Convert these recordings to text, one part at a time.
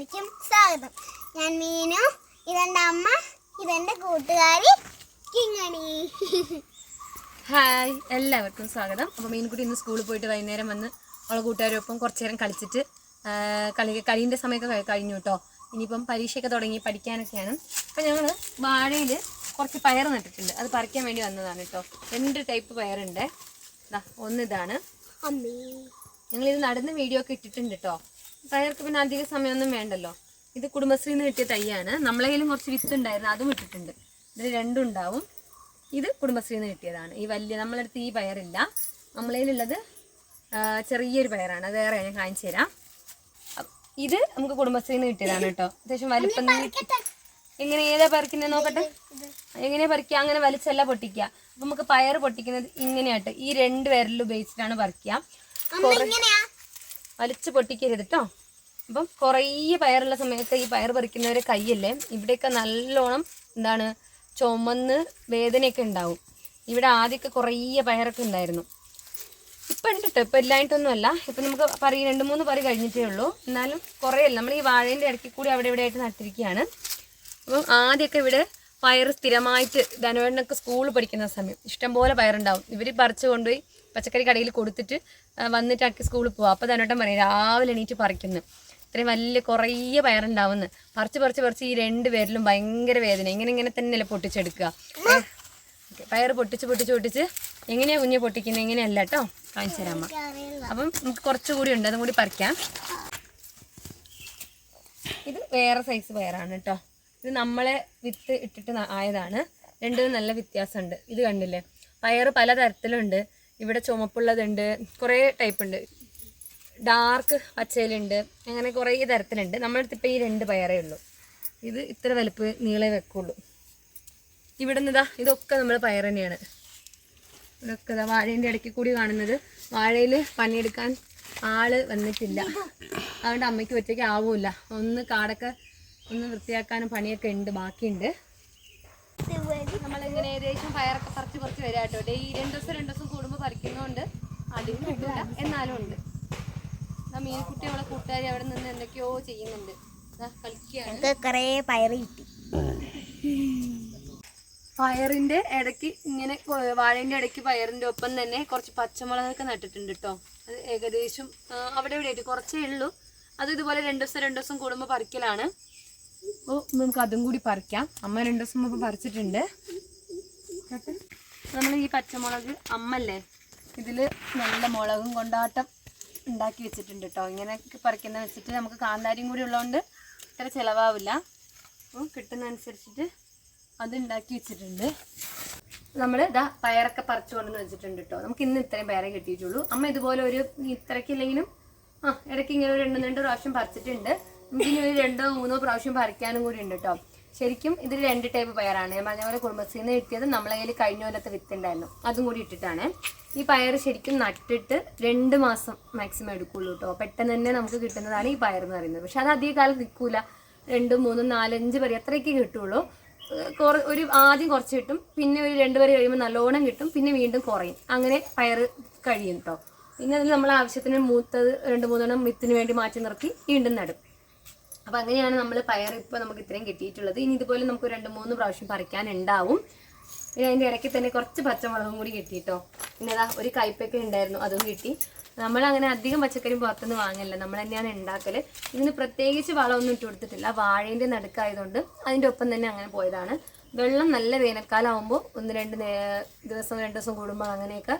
ചാനലിലേക്കും സ്വാഗതം. ഞാൻ മീനു ഇതെന്റെ അമ്മ ഇതെന്റെ കൂട്ടുകാരി കിങ്ങണി. ഹായ് എല്ലാവർക്കും സ്വാഗതം. അപ്പോൾ മീൻകുട്ടി ഇന്ന് സ്കൂളിൽ പോയിട്ട് വൈകുന്നേരം വന്ന് അവളെ കൂട്ടുകാരൊപ്പം കുറച്ച് നേരം കളിച്ചിട്ട് കളി കളീന്റെ സമയമൊക്കെ കഴി- കഴിഞ്ഞു കേട്ടോ ഇനിയിപ്പം പരീക്ഷയൊക്കെ തുടങ്ങി പഠിക്കാനൊക്കെയാണ്. അപ്പോൾ ഞങ്ങൾ വാഴയിൽ കുറച്ച് പയർ നട്ടിട്ടുണ്ട്. അത് പറിക്കാൻ വേണ്ടി വന്നതാണ് കേട്ടോ രണ്ട് ടൈപ്പ് പയറുണ്ട്. ഒന്നിതാണ് ഞങ്ങളിത് നടന്ന് വീഡിയോ ഒക്കെ ഇട്ടിട്ടുണ്ട് കേട്ടോ പയർക്ക് പിന്നെ അധിക സമയമൊന്നും വേണ്ടല്ലോ. ഇത് കുടുംബശ്രീയിൽ നിന്ന് കിട്ടിയ തൈയാണ് നമ്മളെങ്കിലും കുറച്ച് വിത്ത് ഉണ്ടായിരുന്നു അതും ഇട്ടിട്ടുണ്ട്. ഇതിൽ രണ്ടും ഉണ്ടാവും. ഇത് കുടുംബശ്രീയിൽ നിന്ന് കിട്ടിയതാണ്. ഈ വലിയ നമ്മളടുത്ത് ഈ പയറില്ല. നമ്മളതിലുള്ളത് ചെറിയൊരു പയറാണ്. അത് വേറെ ഞാൻ കാണിച്ചു തരാം. ഇത് നമുക്ക് കുടുംബശ്രീയിൽ നിന്ന് കിട്ടിയതാണ് കേട്ടോ. അത്യാവശ്യം വലിപ്പം എങ്ങനെ ഏതാ പറിക്കുന്നത് നോക്കട്ടെ? എങ്ങനെയാ പറിക്കുക? അങ്ങനെ വലിച്ചല്ല പൊട്ടിക്കുക. അപ്പൊ നമുക്ക് പയർ പൊട്ടിക്കുന്നത് ഇങ്ങനെയായിട്ട് ഈ രണ്ട് വിരൽ ഉപയോഗിച്ചിട്ടാണ് പറിക്കുക. വലിച്ചു പൊട്ടിക്കരുത് കേട്ടോ. അപ്പം കുറേ പയറുള്ള സമയത്ത് ഈ പയർ പറിക്കുന്നവരെ കൈയല്ലേ ഇവിടെയൊക്കെ നല്ലോണം എന്താണ് ചുമന്ന് വേദനയൊക്കെ ഉണ്ടാവും. ഇവിടെ ആദ്യമൊക്കെ കുറേ പയറൊക്കെ ഉണ്ടായിരുന്നു. ഇപ്പം ഉണ്ട് കേട്ടോ ഇപ്പം ഇല്ലായിട്ടൊന്നുമല്ല ഇപ്പം നമുക്ക് പറി രണ്ട് മൂന്ന് പറി കഴിഞ്ഞിട്ടേ ഉള്ളൂ. എന്നാലും കുറേ അല്ല. നമ്മൾ ഈ വാഴേന്റെ ഇടയ്ക്ക് കൂടി അവിടെ ഇവിടെ ആയിട്ട് നട്ടിരിക്കുകയാണ്. അപ്പം ആദ്യമൊക്കെ ഇവിടെ പയർ സ്ഥിരമായിട്ട് ധനവേടനൊക്കെ സ്കൂളിൽ പഠിക്കുന്ന സമയം. ഇഷ്ടംപോലെ പയറുണ്ടാവും. ഇവർ പറിച്ചു കൊണ്ടുപോയി പച്ചക്കറി കടയിൽ കൊടുത്തിട്ട് വന്നിട്ടാക്കി സ്കൂളിൽ പോവാം. അപ്പോൾ ധനോട്ടം പറയും രാവിലെ എണീറ്റ് പറിക്കുന്നു. ഇത്രയും വലിയ കുറേ പയറുണ്ടാവുന്നു. പറിച്ച് പറിച്ച് പറിച്ച് ഈ രണ്ട് പേരിലും ഭയങ്കര വേദന. ഇങ്ങനെ ഇങ്ങനെ തന്നെയല്ലേ പൊട്ടിച്ചെടുക്കുക. ഏ, ഓക്കേ, പയർ പൊട്ടിച്ച് പൊട്ടിച്ച് പൊട്ടിച്ച് എങ്ങനെയാ കുഞ്ഞ് പൊട്ടിക്കുന്നത്? എങ്ങനെയല്ല കേട്ടോ കാണിച്ചു തരാം അപ്പം നമുക്ക് കുറച്ചുകൂടി ഉണ്ട്. അതും കൂടി പറിക്കാം. ഇത് വേറെ സൈസ് പയറാണ് കേട്ടോ ഇത് നമ്മളെ വിത്ത് ഇട്ടിട്ട് ആയതാണ്. രണ്ടും നല്ല വ്യത്യാസമുണ്ട്. ഇത് കണ്ടില്ലേ? പയർ പല തരത്തിലുണ്ട് ഇവിടെ ചുമപ്പുള്ളതുണ്ട്. കുറേ ടൈപ്പ് ഉണ്ട്. ഡാർക്ക് പച്ചയിലുണ്ട്. അങ്ങനെ കുറേ തരത്തിലുണ്ട്. നമ്മളടുത്ത് ഇപ്പോൾ ഈ രണ്ട് പയറേ ഉള്ളൂ. ഇത് ഇത്ര വലുപ്പ് നീളെ വെക്കുള്ളൂ. ഇവിടെ നിന്ന് ഇതാ ഇതൊക്കെ നമ്മൾ പയർ തന്നെയാണ്. ഇതൊക്കെ ഇതാ വാഴേന്റെ ഇടയ്ക്ക് കൂടി കാണുന്നത്. വാഴയിൽ പണിയെടുക്കാൻ ആൾ വന്നിട്ടില്ല. അതുകൊണ്ട് അമ്മയ്ക്ക് ഒറ്റയ്ക്ക് ആവൂല ഒന്ന് കാടൊക്കെ ഒന്ന് വൃത്തിയാക്കാനും പണിയൊക്കെ ഉണ്ട് ബാക്കിയുണ്ട്. നമ്മളിങ്ങനെ ഏകദേശം പയറൊക്കെ പറിച്ച് പറിച്ച് വരാം കേട്ടോ ഡേ രണ്ട് ദിവസം രണ്ട് ദിവസം കൂടുമ്പോൾ പറിക്കുന്നതുകൊണ്ട് അടിയും കിട്ടില്ല എന്നാലും ഉണ്ട്. മീൻകുട്ടി അവളെ കൂട്ടുകാരി അവിടെ നിന്ന് എന്തൊക്കെയോ ചെയ്യുന്നുണ്ട്. ദാ കളിക്കുകയാണ്. കുറേ പയറ് കിട്ടി. പയറിന്റെ ഇടയ്ക്ക് ഇങ്ങനെ വാഴേന്റെ ഇടയ്ക്ക് പയറിന്റെ ഒപ്പം തന്നെ കുറച്ച് പച്ചമുളകൊക്കെ നട്ടിട്ടുണ്ട് കേട്ടോ അത് ഏകദേശം അവിടെ ഇവിടെ ആയിട്ട് കുറച്ചേ ഉള്ളൂ. അത് ഇതുപോലെ രണ്ടു ദിവസം രണ്ടു ദിവസം കൂടുമ്പോൾ പറിക്കലാണ്. ഓ നമുക്ക് അതും കൂടി പറിക്കാം. അമ്മ രണ്ടു ദിവസം മുമ്പ് പറിച്ചിട്ടുണ്ട്. നമ്മൾ ഈ പച്ചമുളക് അമ്മല്ലേ? ഇതിൽ നല്ല മുളകും കൊണ്ടാട്ടം ഉണ്ടാക്കി വെച്ചിട്ടുണ്ട് കേട്ടോ ഇങ്ങനെ പറിക്കുന്ന വെച്ചിട്ട് നമുക്ക് കാന്താരിയും കൂടി ഉള്ളതുകൊണ്ട് ഇത്ര ചിലവാവില്ല. അപ്പോൾ കിട്ടുന്ന അനുസരിച്ചിട്ട് അത് ഉണ്ടാക്കി വെച്ചിട്ടുണ്ട്. നമ്മൾ ഇതാ പയറൊക്കെ പറിച്ചു കൊണ്ടെന്ന് വെച്ചിട്ടുണ്ട് കേട്ടോ നമുക്ക് ഇന്ന് ഇത്രയും പയറേ കിട്ടിയിട്ടുള്ളൂ. അമ്മ ഇതുപോലെ ഒരു ഇത്രയ്ക്കില്ലെങ്കിലും ആ ഇടയ്ക്ക് ഇങ്ങനെ ഒരു രണ്ടോ രണ്ടോ പ്രാവശ്യം പറിച്ചിട്ടുണ്ട്. നമുക്കിനി ഒരു രണ്ടോ മൂന്നോ പ്രാവശ്യം പറിക്കാനും കൂടി ഉണ്ട് കേട്ടോ ശരിക്കും ഇതിൽ രണ്ട് ടൈപ്പ് പയറാണ്. ഞാൻ പറഞ്ഞ പോലെ കുടുംബശ്രീന്ന് കിട്ടിയത് നമ്മളെ കയ്യിൽ കഴിഞ്ഞ കൊല്ലത്തെ വിത്തുണ്ടായിരുന്നു അതും കൂടി ഇട്ടിട്ടാണ്. ഈ പയർ ശരിക്കും നട്ടിട്ട് രണ്ട് മാസം മാക്സിമം എടുക്കുള്ളൂ കേട്ടോ പെട്ടെന്ന് തന്നെ നമുക്ക് കിട്ടുന്നതാണ് ഈ പയർ എന്ന് പറയുന്നത്. പക്ഷെ അത് അധിക കാലം നിൽക്കൂല. രണ്ട് മൂന്ന് നാലഞ്ച് വരെ അത്രയൊക്കെ കിട്ടുള്ളൂ. ഒരു ആദ്യം കുറച്ച് കിട്ടും. പിന്നെ ഒരു രണ്ട് വരെ കഴിയുമ്പോൾ നല്ലോണം കിട്ടും. പിന്നെ വീണ്ടും കുറയും. അങ്ങനെ പയർ കഴിയും കേട്ടോ പിന്നെ അതിൽ നമ്മൾ ആവശ്യത്തിന് മൂത്തത് രണ്ട് മൂന്നെണ്ണം വിത്തിന് വേണ്ടി മാറ്റി നിർത്തി വീണ്ടും നടും. അപ്പം അങ്ങനെയാണ് നമ്മൾ പയർ ഇപ്പോൾ നമുക്ക് ഇത്രയും കിട്ടിയിട്ടുള്ളത്. ഇനി ഇതുപോലെ നമുക്ക് രണ്ട് മൂന്ന് പ്രാവശ്യം പറിക്കാനുണ്ടാവും പിന്നെ അതിന്റെ ഇടയ്ക്ക് തന്നെ കുറച്ച് പച്ചമുളകും കൂടി കിട്ടിയിട്ടോ പിന്നെ അതാ ഒരു കയ്പൊക്കെ ഉണ്ടായിരുന്നു അതും കിട്ടി. നമ്മൾ അങ്ങനെ അധികം പച്ചക്കറി പുറത്തുനിന്ന് വാങ്ങില്ല നമ്മൾ തന്നെയാണ് ഉണ്ടാക്കൽ. ഇതിന് പ്രത്യേകിച്ച് വളമൊന്നും ഇട്ട് കൊടുത്തിട്ടില്ല. വാഴേന്റെ നടുക്കായതുകൊണ്ട് അതിന്റെ ഒപ്പം തന്നെ അങ്ങനെ പോയതാണ്. വെള്ളം നല്ല വേനൽക്കാലം ആകുമ്പോൾ ഒന്ന് രണ്ട് ദിവസം രണ്ട് ദിവസം കൂടുമ്പോൾ അങ്ങനെയൊക്കെ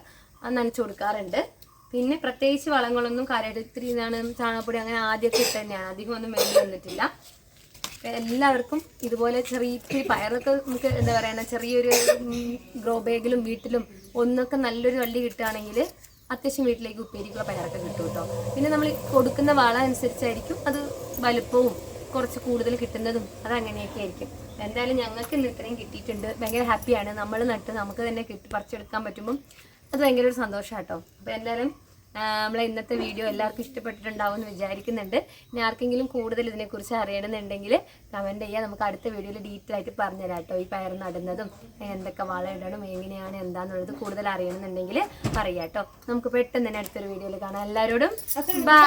നനച്ചു കൊടുക്കാറുണ്ട്. പിന്നെ പ്രത്യേകിച്ച് വളങ്ങളൊന്നും കരടുത്തിരി ഇതാണ് ചാണകപ്പൊടി അങ്ങനെ ആദ്യമൊക്കെ ഇട്ട് തന്നെയാണ്. അധികം ഒന്നും വേണ്ടി വന്നിട്ടില്ല എല്ലാവർക്കും ഇതുപോലെ ചെറിയ ഇത്തിരി പയറൊക്കെ നമുക്ക് എന്താ പറയുക ചെറിയൊരു ഗ്രോ ബാഗിലും വീട്ടിലും ഒന്നൊക്കെ നല്ലൊരു വള്ളി കിട്ടുകയാണെങ്കിൽ അത്യാവശ്യം വീട്ടിലേക്ക് ഉപ്പേരിക്കുള്ള പയറൊക്കെ കിട്ടും കേട്ടോ. പിന്നെ നമ്മൾ കൊടുക്കുന്ന വള അനുസരിച്ചായിരിക്കും അത് വലുപ്പവും കുറച്ച് കൂടുതൽ കിട്ടുന്നതും അത് അങ്ങനെയൊക്കെ ആയിരിക്കും. എന്തായാലും ഞങ്ങൾക്ക് ഇന്ന് ഇത്രയും കിട്ടിയിട്ടുണ്ട്. ഭയങ്കര ഹാപ്പിയാണ് നമ്മൾ നട്ട് നമുക്ക് തന്നെ കിട്ടി പറിച്ചെടുക്കാൻ പറ്റുമ്പം അത് ഭയങ്കര ഒരു സന്തോഷം കേട്ടോ അപ്പോൾ എന്തായാലും നമ്മളെ ഇന്നത്തെ വീഡിയോ എല്ലാവർക്കും ഇഷ്ടപ്പെട്ടിട്ടുണ്ടാവും എന്ന് വിചാരിക്കുന്നുണ്ട്. ഇനി ആർക്കെങ്കിലും കൂടുതൽ ഇതിനെക്കുറിച്ച് അറിയണമെന്നുണ്ടെങ്കിൽ കമന്റ് ചെയ്യുക നമുക്ക് അടുത്ത വീഡിയോയിൽ ഡീറ്റെയിൽ ആയിട്ട് പറഞ്ഞുതരാം കേട്ടോ ഈ പയർ നടുന്നതും എന്തൊക്കെ വളം ഇടണം എങ്ങനെയാണ് എന്താണെന്നുള്ളത് കൂടുതൽ അറിയണമെന്നുണ്ടെങ്കിൽ പറയാം കേട്ടോ നമുക്ക് പെട്ടെന്ന് തന്നെ അടുത്തൊരു വീഡിയോയിൽ കാണാം. എല്ലാവരോടും ബൈ